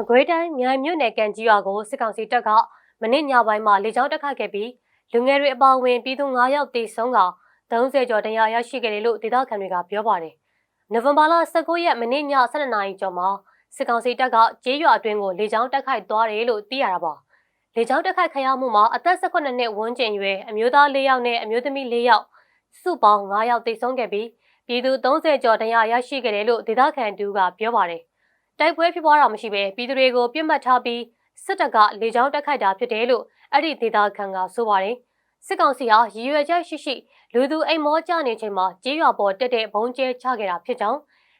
မကွေးတိုင်းမြိုင်မြို့နယ်ကန်ကြီးရွာကိုစစ်ကောင်စီတပ်ကမနေ့ညပိုင်းမှာလေကြောင်းတက်ခတ်ခဲ့ပြီးလူငယ်တွေအပါအဝင်ပြည်သူ9ယောက်တေဆုံးက30ကျော်တရားရရှိခဲ့တယ်လို့ဒေသခံတွေကပြောပါတယ်။နိုဝင်ဘာလ19ရက်မနေ့ည12နာရီကျော်မှာစစ်ကောင်စီတပ်ကကျေးရွာအတွင်းကိုလေကြောင်းတက်ခိုက်သွားတယ်လို့သိရတာပါ။လေကြောင်းတက်ခိုက်ခရမှုမှာအသက်18နှစ်ဝန်းကျင်ရွယ်အမျိုးသား4ယောက်နဲ့အမျိုးသမီး4ယောက်စုပေါင်း9ယောက်တေဆုံးခဲ့ပြီးပြည်သူ30ကျော်တရားရရှိခဲ့တယ်လို့ဒေသခံတူကပြောပါတယ်။ တိုက်ပွဲဖြစ်ပွားတာမရှိဘဲပြည်သူတွေကိုပြစ်မှတ်ထားပြီးစစ်တပ်ကလေကြောင်းတက်ခိုက်တာဖြစ်တယ်လို့အဲ့ဒီဒေသခံကဆိုပါတယ်။စစ်ကောင်စီဟာရည်ရွယ်ချက်ရှိရှိလူသူအိမ်မောကြနေချိန်မှာကြေးရွာပေါ်တက်တဲ့ဘုံကျဲချခဲ့တာဖြစ်ကြောင်း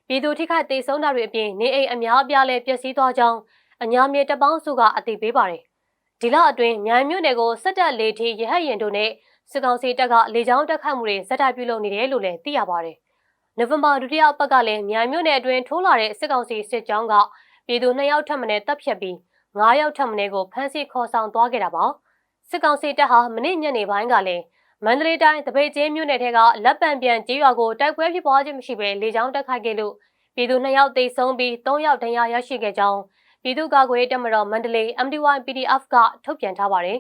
ပြည်သူထိခိုက်ဒေဆုံးတာတွေအပြင်နေအိမ်အများအပြားလည်းပျက်စီးသွားကြောင်းအညာမြေတပေါင်းစုကအသိပေးပါတယ်။ဒီလအတွင်းမြိုင်မြို့နယ်ကိုစစ်တပ်လေထီရဟတ်ရင်တို့နဲ့စစ်ကောင်စီတပ်ကလေကြောင်းတက်ခတ်မှုတွေဇက်တိုက်ပြုလုပ်နေတယ်လို့လည်းသိရပါတယ်။ နိုဝင်ဘာဒုတိယအပတ်ကလည်းမြိုင်မြို့နယ်အတွင်းထိုးလာတဲ့စစ်ကောင်စီစစ်ကြောင်းကပြည်သူ2ယောက်ထပ်မံတပ်ဖြတ်ပြီး9ယောက်ထပ်မံကိုဖမ်းဆီးခေါ်ဆောင်သွားခဲ့တာပါစစ်ကောင်စီတပ်ဟာမနေ့ညနေပိုင်းကလည်းမန္တလေးတိုင်းတပိတ်ကျင်းမြို့နယ်ထဲကလက်ပံပြန်ကျေးရွာကိုတိုက်ပွဲဖြစ်ပွားခြင်းမရှိဘဲလေကြောင်းတက်ခိုက်ခဲ့လို့ပြည်သူ2ယောက်သေဆုံးပြီး3ယောက်ဒဏ်ရာရရှိခဲ့ကြောင်းပြည်သူ့ကာကွယ်တပ်မတော်မန္တလေး MDY PDF ကထုတ်ပြန်ထားပါတယ်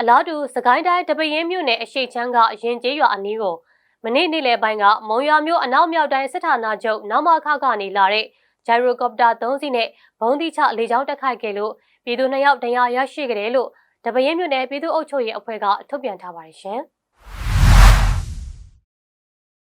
အလားတူစကိုင်းတိုင်းတပရင်မြို့နယ်အရှိချမ်းကရင်ကျေးရွာအနီးကို မနေ့နေ့လယ်ပိုင်းကမုံရွာမြို့အနောက်မြောက်တိုင်းစစ်ဌာနချုပ်နောက်မခကနေလာတဲ့ဂျိုင်ရိုကော်ပတာ3စီးနဲ့ဘုံတိချလေကြောင်းတက်ခိုက်ခဲ့လို့ပြည်သူ2ယောက်ဒဏ်ရာရရှိခဲ့တယ်လို့တပရင်မြို့နယ်ပြည်သူ့အုပ်ချုပ်ရေးအဖွဲ့ကထုတ်ပြန်ထားပါတယ်ရှင်။